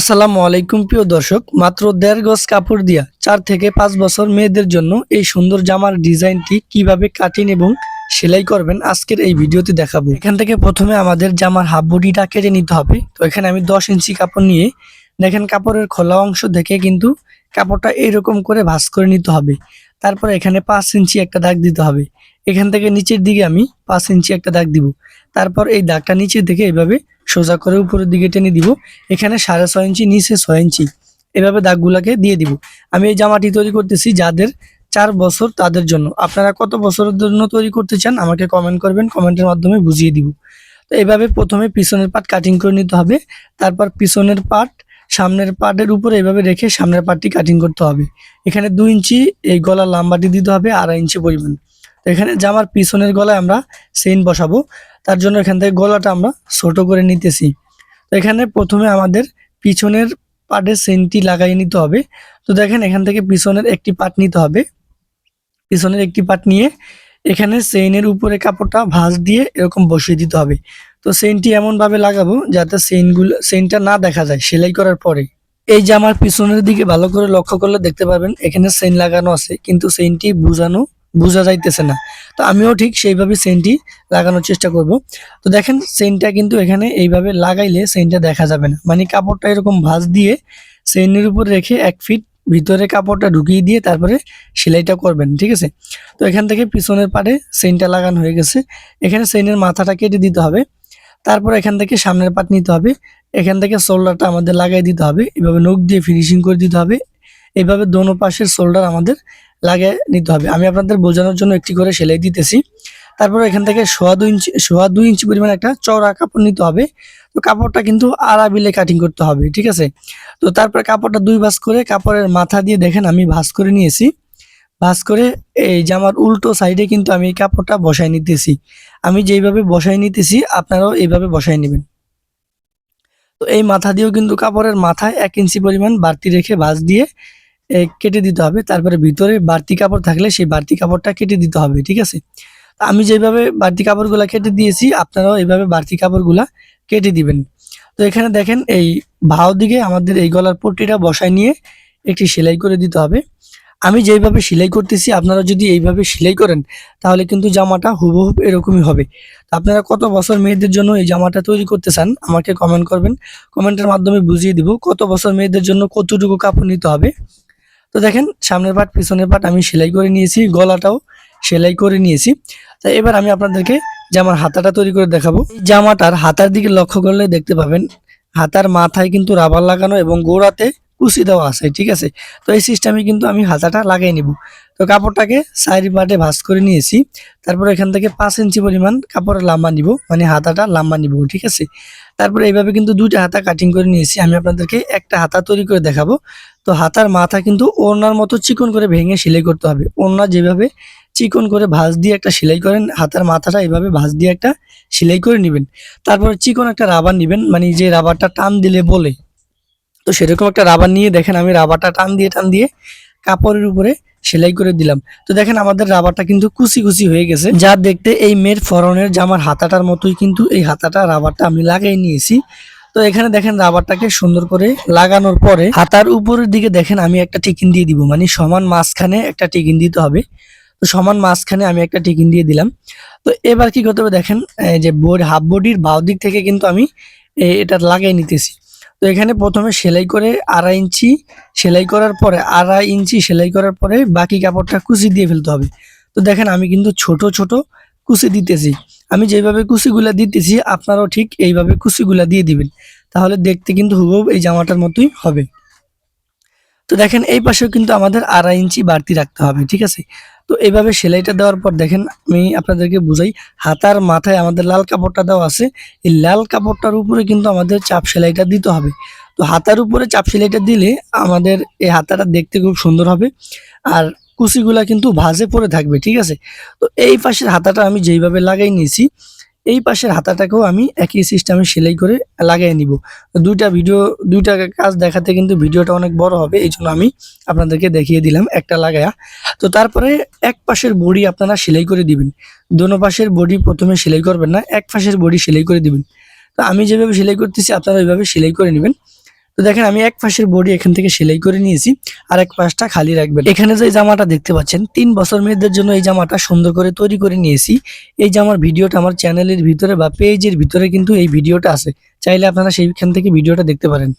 আসসালামু আলাইকুম প্রিয় দর্শক, মাত্র দেড় গজ কাপড় দিয়া চার থেকে পাঁচ বছর মেয়েদের জন্য এই সুন্দর জামার ডিজাইনটি কীভাবে কাটিং এবং সেলাই করবেন আজকের এই ভিডিওতে দেখাবো। এখান থেকে প্রথমে আমাদের জামার হাফ বডিটা কেটে নিতে হবে। তো এখানে আমি দশ ইঞ্চি কাপড় নিয়ে, দেখেন কাপড়ের খোলা অংশ দেখে কিন্তু কাপড়টা এইরকম করে ভাঁজ করে নিতে হবে। তারপর এখানে পাঁচ ইঞ্চি একটা দাগ দিতে হবে। এখান থেকে নিচের দিকে আমি পাঁচ ইঞ্চি একটা দাগ দিব। তারপর এই দাগটা নিচের দিকে এইভাবে সোজা করে উপরের দিকে টেনে দিব। এখানে সাড়ে ছয় ইঞ্চি, নিচে ছয় ইঞ্চি। এভাবে দাগগুলাকে দিয়ে দিব। আমি এই জামাটি তৈরি করতেছি যাদের চার বছর তাদের জন্য। আপনারা কত বছরের জন্য তৈরি করতে চান আমাকে কমেন্ট করবেন কমেন্টের মাধ্যমে বুঝিয়ে দিব। তো এইভাবে প্রথমে পিছনের পাট কাটিং করে নিতে হবে। তারপর পিছনের পার্ট সামনের পার্টের উপরে এভাবে রেখে সামনের পার্টটি কাটিং করতে হবে। এখানে দুই ইঞ্চি এই গলার লাম্বাটি দিতে হবে, আড়াই ইঞ্চি পরিমাণ। তো এখানে জামার পিছনের গলায় আমরা চেইন বসাবো। তার জন্য এখান থেকে গলাটা আমরা ছোট করে নিতেছি। তো এখানে প্রথমে আমাদের পিছনের পার্টের চেইনটি লাগিয়ে নিতে হবে। তো দেখেন এখান থেকে পিছনের একটি পাট নিতে হবে। পিছনের একটি পাট নিয়ে এখানে চেইনের উপরে কাপড়টা ভাঁজ দিয়ে এরকম বসিয়ে দিতে হবে। তো চেইনটি এমনভাবে লাগাবো যাতে চেইনগুলো চেইনটা না দেখা যায় সেলাই করার পরে। এই জামার পিছনের দিকে ভালো করে লক্ষ্য করলে দেখতে পাবেন এখানে চেইন লাগানো আছে, কিন্তু চেইনটি বোঝানো বোঝা যাইতেছে না। তো আমিও ঠিক সেইভাবে চেইনটি লাগানোর চেষ্টা করব। তো দেখেন চেইনটা কিন্তু এখানে এইভাবে লাগাইলে চেইনটা দেখা যাবে না। মানে কাপড়টা এরকম ভাঁজ দিয়ে চেইনের উপর রেখে এক ফিট ভিতরে কাপড়টা ঢুকিয়ে দিয়ে তারপরে সেলাইটা করবেন, ঠিক আছে? তো এখান থেকে পিছনের পাড়ে চেইনটা লাগানো হয়ে গেছে। এখানে চেইনের মাথাটা কেটে দিতে হবে। তারপর এখান থেকে সামনের পাট নিতে হবে। এখান থেকে শোল্ডারটা আমাদের লাগাই দিতে হবে। এভাবে নখ দিয়ে ফিনিশিং করে দিতে হবে। এইভাবে দোনো পাশের শোল্ডার আমাদের লাগিয়ে নিতে হবে। আমি আপনাদের বোঝানোর জন্য একটি করে সেলাই দিতেছি। তারপর এখান থেকে সোয়া দুই ইঞ্চি, সোয়া দুই ইঞ্চি পরিমাণ একটা চওড়া কাপড় নিতে হবে। তো কাপড়টা কিন্তু আড়াবিলে কাটিং করতে হবে, ঠিক আছে? তো তারপর কাপড়টা দুই ভাঁজ করে কাপড়ের মাথা দিয়ে দেখেন আমি ভাঁজ করে নিয়েছি। ভাঁজ করে এই জামার উল্টো সাইডে কিন্তু আমি কাপড়টা বসাই নিতেছি। আমি যেইভাবে বসাই নিতেছি, আপনারাও এইভাবে বসাই নেবেন। তো এই মাথা দিয়েও কিন্তু কাপড়ের মাথায় এক ইঞ্চি পরিমাণ বাড়তি রেখে ভাঁজ দিয়ে কেটে দিতে হবে। তারপরে ভিতরে বাড়তি কাপড় থাকলে সেই বাড়তি কাপড়টা কেটে দিতে হবে, ঠিক আছে? আমি যেভাবে বাড়তি কাপড়গুলা কেটে দিয়েছি, আপনারাও এইভাবে বাড়তি কাপড়গুলা কেটে দিবেন। তো এখানে দেখেন, এই ভাও দিকে আমাদের এই গলার পট্টিটা বসায় নিয়ে একটি সেলাই করে দিতে হবে। আমি যেইভাবে সেলাই করতেছি, আপনারা যদি এইভাবে সেলাই করেন, তাহলে কিন্তু জামাটা হুবহুব এরকমই হবে। আপনারা কত বছর মেয়েদের জন্য এই জামাটা তৈরি করতে চান, আমাকে কমেন্ট করবেন। কমেন্টের মাধ্যমে বুঝিয়ে দিব, কত বছর মেয়েদের জন্য কতটুকু কাপড় নিতে হবে। তো দেখেন, সামনের পাট, পিছনের পাট আমি সেলাই করে নিয়েছি, গলাটাও সেলাই করে নিয়েছি। তো এবার আমি আপনাদেরকে জামার হাতাটা তৈরি করে দেখাবো। জামাটার হাতার দিকে লক্ষ্য করলে দেখতে পাবেন, হাতার মাথায় কিন্তু রাবার লাগানো এবং গোড়াতে কুচি দেওয়া আছে, ঠিক আছে? তো এই সিস্টেমে কিন্তু আমি হাতাটা লাগিয়ে নিব। তো কাপড়টাকে সাইড পার্টে ভাঁজ করে নিয়েছি। তারপর এখান থেকে পাঁচ ইঞ্চি পরিমাণ কাপড়ের লাম্বা নিব মানে হাতাটা লাম্বা নিব, ঠিক আছে? তারপরে এইভাবে কিন্তু দুইটা হাতা কাটিং করে নিয়েছি। আমি আপনাদেরকে একটা হাতা তৈরি করে দেখাবো। তো হাতার মাথা কিন্তু ওড়নার মতো চিকন করে ভেঙে সেলাই করতে হবে। ওড়না যেভাবে চিকন করে ভাঁজ দিয়ে একটা সেলাই করেন, হাতার মাথাটা এইভাবে ভাঁজ দিয়ে একটা সেলাই করে নেবেন। তারপর চিকন একটা রাবার নেবেন মানে যে রাবারটা টান দিলে বলে। তো সেরকম একটা রাবার নিয়ে দেখেন, আমি রাবারটা টান দিয়ে টান দিয়ে কাপড়ের উপরে সেলাই করে দিলাম। তো দেখেন আমাদের রাবারটা কিন্তু কুচি কুচি হয়ে গেছে। যা দেখতে এই মেয়ের ফরনের জামার হাতাটার মতোই কিন্তু এই হাতাটা, রাবারটা আমি লাগিয়ে নিয়েছি। তো এখানে দেখেন রাবারটাকে সুন্দর করে লাগানোর পরে হাতার উপরের দিকে দেখেন আমি একটা টিকিন দিয়ে দিব। মানে সমান মাঝখানে একটা টিকিন দিতে হবে। তো সমান মাঝখানে আমি একটা টিকিন দিয়ে দিলাম। তো এবার কি করতে হবে দেখেন যে বোর্ড হাফ বডির বাউ দিক থেকে কিন্তু আমি এটা লাগিয়ে নিতেছি। তো এখানে প্রথমে সেলাই করে আড়াই ইঞ্চি সেলাই করার পরে আড়াই ইঞ্চি সেলাই করার পরে বাকি কাপড়টা কুচি দিয়ে ফেলতে হবে। তো দেখেন আমি কিন্তু ছোট ছোট কুচি দিতেছি। আমি যেভাবে কুচিগুলা দিতেছি, আপনারাও ঠিক এইভাবে কুচিগুলা দিয়ে দিবেন। তাহলে দেখতে কিন্তু হুবহু এই জামাটার মতোই হবে। তো দেখেন এই পাশেও কিন্তু আমাদের আড়াই ইঞ্চি বাড়তি রাখতে হবে, ঠিক আছে? তো এইভাবে সেলাইটা দেওয়ার পর দেখেন আমি আপনাদেরকে বুঝাই, হাতার মাথায় আমাদের লাল কাপড়টা দেওয়া আছে। এই লাল কাপড়টার উপরে কিন্তু আমাদের চাপ সেলাইটা দিতে হবে। তো হাতার উপরে চাপ সেলাইটা দিলে আমাদের এই হাতাটা দেখতে খুব সুন্দর হবে আর কুচিগুলা কিন্তু ভাজে পড়ে থাকবে, ঠিক আছে? তো এই পাশের হাতাটা আমি যেইভাবে লাগাই নিয়েছি এই পাশের হাতাটাকেও আমি একই সিস্টেমে সেলাই করে লাগিয়ে নিব। দুইটা ভিডিও দুইটা কাজ দেখাতে কিন্তু ভিডিওটা অনেক বড় হবে এই জন্য আমি আপনাদেরকে দেখিয়ে দিলাম একটা লাগায়া। তো তারপরে এক পাশের বডি আপনারা সেলাই করে দিবেন। দোনো পাশের বডি প্রথমে সেলাই করবেন না, এক পাশের বডি সেলাই করে দিবেন। তো আমি যেভাবে সেলাই করতেছি, আপনারা ওইভাবে সেলাই করে নেবেন। তো দেখেন, আমি এক পাশের বডি এখান থেকে সেলাই করে নিয়েছি, আর এক পাশটা খালি রাখবেন। এখানে যে জামাটা দেখতে পাচ্ছেন, তিন বছর মেয়েদের জন্য এই জামাটা সুন্দর করে তৈরি করে নিয়েছি। এই জামার ভিডিওটা আমার চ্যানেলের ভিতরে বা পেজের ভিতরে কিন্তু এই ভিডিওটা আছে। চাইলে আপনারা সেইখান থেকে ভিডিওটা দেখতে পারেন।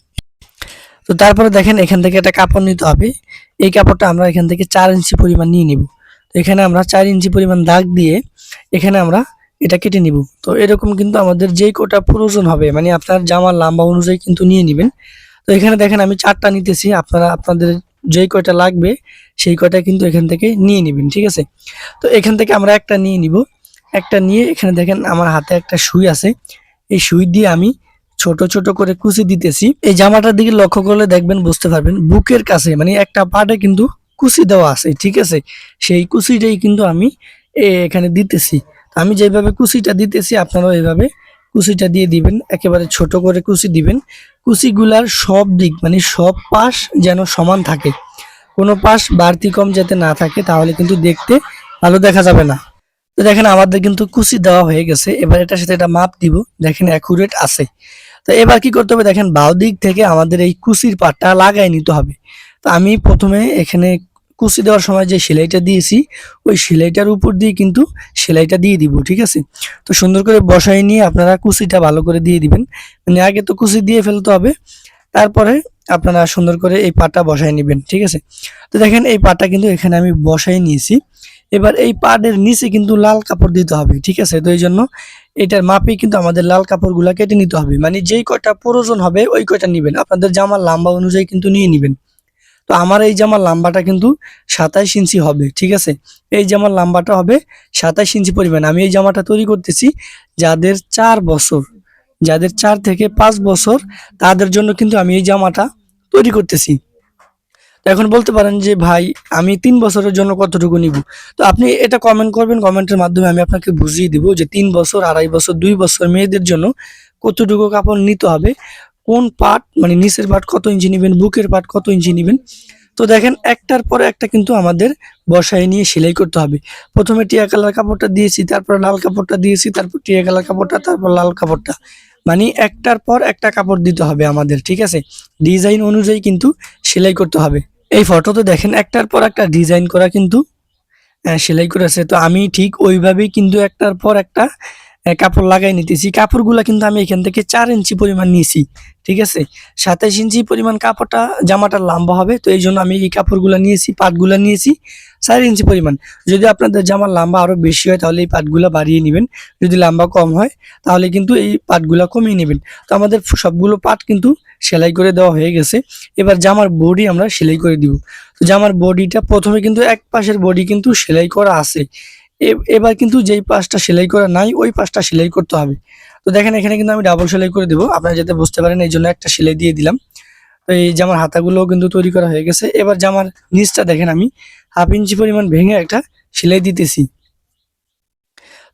তো তারপরে দেখেন, এখান থেকে একটা কাপড় নিতে হবে। এই কাপড়টা আমরা এখান থেকে চার ইঞ্চি পরিমাণ নিয়ে নিব। তো এখানে আমরা চার ইঞ্চি পরিমাণ দাগ দিয়ে এখানে আমরা এটা কেটে নিব। তো এরকম কিন্তু আমাদের যেই কোটা প্রয়োজন হবে মানে আপনার জামার লম্বা অনুযায়ী কিন্তু নিয়ে নেবেন। তো এখানে দেখেন আমি চারটা নিতেছি, আপনারা, আপনাদের যেই কয়টা লাগবে, সেই কয়টা কিন্তু এখান থেকে নিয়ে নেবেন, ঠিক আছে? তো এখান থেকে আমরা একটা নিয়ে নিব। একটা নিয়ে এখানে দেখেন আমার হাতে একটা সুই আছে। এই সুই দিয়ে আমি ছোট ছোট করে কুচি দিতেছি। এই জামাটার দিকে লক্ষ্য করলে দেখবেন, বুঝতে পারবেন, বুকের কাছে মানে একটা পাটে কিন্তু কুচি দেওয়া আছে, ঠিক আছে? সেই কুচিটাই কিন্তু আমি এখানে দিতেছি। আমি যেভাবে কুচিটা দিতেছি, আপনারাও এইভাবে কুচিটা দিয়ে দিবেন, একেবারে ছোট করে কুচি দিবেন। কুচিগুলার সব দিক মানে সব পাশ যেন সমান থাকে। কোনো পাশ বাড়তি কম যাতে না থাকে, তাহলে কিন্তু দেখতে ভালো দেখা যাবে না। তো দেখেন, আমাদের কিন্তু কুচি দেওয়া হয়ে গেছে। এবার এটার সাথে এটা মাপ দিব। দেখেন অ্যাকুরেট আছে। তো এবার কি করতে হবে? দেখেন বাউ দিক থেকে আমাদের এই কুচির পাটটা লাগাই নিতে হবে। তো আমি প্রথমে এখানে কুচি দেওয়ার সময় যে সেলাইটা দিয়েছি, ওই সেলাইটার উপর দিয়ে কিন্তু সেলাইটা দিয়ে দিব, ঠিক আছে? তো সুন্দর করে বসাই নিয়ে আপনারা কুচিটা ভালো করে দিয়ে দিবেন। মানে আগে তো কুচি দিয়ে ফেলতে হবে, তারপরে আপনারা সুন্দর করে এই পাটা বসাই নেবেন, ঠিক আছে? তো দেখেন এই পাটা কিন্তু এখানে আমি বসাই নিয়েছি। এবার এই পাড়ের নিচে কিন্তু লাল কাপড় দিতে হবে, ঠিক আছে? তো এই জন্য এটার মাপে কিন্তু আমাদের লাল কাপড়গুলা কেটে নিতে হবে। মানে যেই কয়টা প্রয়োজন হবে, ওই কয়টা নিবেন। আপনাদের জামার লম্বা অনুযায়ী কিন্তু নিয়ে নিবেন। তো আমার এই জামার লম্বাটা কিন্তু সাতাইশ ইঞ্চি হবে, ঠিক আছে? এই জামার লম্বাটা হবে সাতাইশ ইঞ্চি পরিমাণ। আমি এই জামাটা তৈরি করতেছি যাদের চার বছর, যাদের চার থেকে পাঁচ বছর, তাদের জন্য কিন্তু আমি এই জামাটা তৈরি করতেছি। এখন বলতে পারেন যে, ভাই, আমি তিন বছরের জন্য কতটুকু নিব? তো আপনি এটা কমেন্ট করবেন, কমেন্টের মাধ্যমে আমি আপনাকে বুঝিয়ে দিব যে তিন বছর, আড়াই বছর, দুই বছর মেয়েদের জন্য কতটুকু কাপড় নিতে হবে। পার্ট মানে নিচের পার্ট কত ইঞ্চি নেবেন, বুকের পার্ট কত ইঞ্চি নেবেন? তো দেখেন, একটার পরে একটা কিন্তু আমাদের বসায় নিয়ে সেলাই করতে হবে। প্রথমে টিয়া কালার কাপড়টা দিয়েছি, তারপর লাল কাপড়টা দিয়েছি, তারপর টিয়া কালার কাপড়টা, তারপর লাল কাপড়টা। মানে একটার পর একটা কাপড় দিতে হবে আমাদের, ঠিক আছে? ডিজাইন অনুযায়ী কিন্তু সেলাই করতে হবে। এই ফটোতে দেখেন, একটার পর একটা ডিজাইন করা কিন্তু সেলাই করেছে। তো আমি ঠিক ওইভাবেই কিন্তু একটার পর একটা কাপড় লাগাই নিতেছি। কাপড়গুলো কিন্তু আমি এখান থেকে চার ইঞ্চি পরিমাণ নিয়েছি ঠিক আছে? সাতাইশ ইঞ্চি পরিমাণ কাপড়টা, জামাটা লম্বা হবে, তো এই জন্য আমি এই কাপড়গুলো নিয়েছি, পাটগুলা নিয়েছি, চার ইঞ্চি পরিমাণ। যদি আপনাদের জামার লম্বা আরও বেশি হয়, তাহলে এই পাটগুলা বাড়িয়ে নেবেন। যদি লম্বা কম হয়, তাহলে কিন্তু এই পাটগুলা কমিয়ে নেবেন। তো আমাদের সবগুলো পাট কিন্তু সেলাই করে দেওয়া হয়ে গেছে। এবার জামার বডি আমরা সেলাই করে দিব। তো জামার বডিটা প্রথমে কিন্তু এক পাশের বডি কিন্তু সেলাই করা আছে। এবার কিন্তু যেই পাশটা সেলাই করা নাই, ওই পাশটা সেলাই করতে হবে। তো দেখেন, এখানে কিন্তু আমি ডাবল সেলাই করে দেবো। আপনারা যাতে বুঝতে পারেন, এই জন্য একটা সেলাই দিয়ে দিলাম। তো এই জামার হাতাগুলোও কিন্তু তৈরি করা হয়ে গেছে। এবার জামার নিচটা দেখেন আমি, হাফ ইঞ্চি পরিমাণ ভেঙে একটা সেলাই দিতেছি।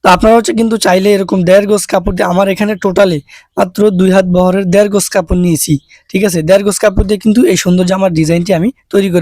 তো আপনারা হচ্ছে কিন্তু চাইলে এরকম দেড় গোজ কাপড় দিয়ে, আমার এখানে টোটালে মাত্র দুই হাত বহরের দেড় গোজ কাপড় নিয়েছি। ঠিক আছে? দেড় গোজ কাপড় দিয়ে কিন্তু এই সুন্দর জামার ডিজাইনটি আমি তৈরি করে